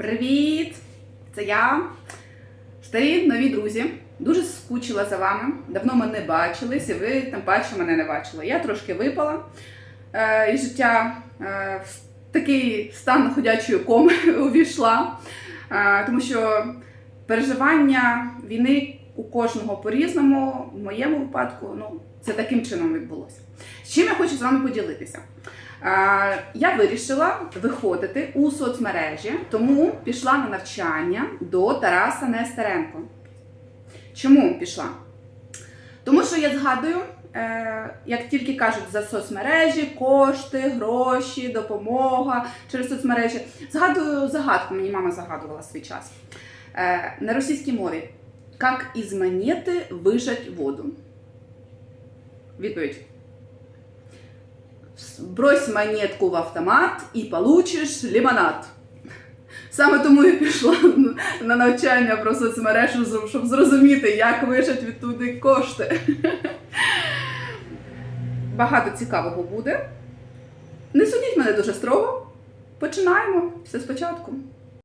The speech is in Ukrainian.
Привіт! Це я, старі нові друзі. Дуже скучила за вами. Давно ми не бачились, і ви тим паче мене не бачили. Я трошки випала е, із життя е, в такий стан ходячої коми увійшла, е, тому що переживання війни у кожного по-різному, в моєму випадку, ну, це таким чином відбулося. Чим я хочу з вами поділитися? Я вирішила виходити у соцмережі, тому пішла на навчання до Тараса Нестеренко. Чому пішла? Тому що я згадую, е, як тільки кажуть за соцмережі, кошти, гроші, допомога через соцмережі. Згадую загадку, мені мама загадувала свій час. Е, На російській мові. Як із монети вижать воду? Відповідь. Брось монетку в автомат і получиш лимонад. Саме тому я пішла на навчання про соцмережу, щоб зрозуміти, як вижать відтуди кошти. Багато цікавого буде. Не судіть мене дуже строго. Починаємо все спочатку.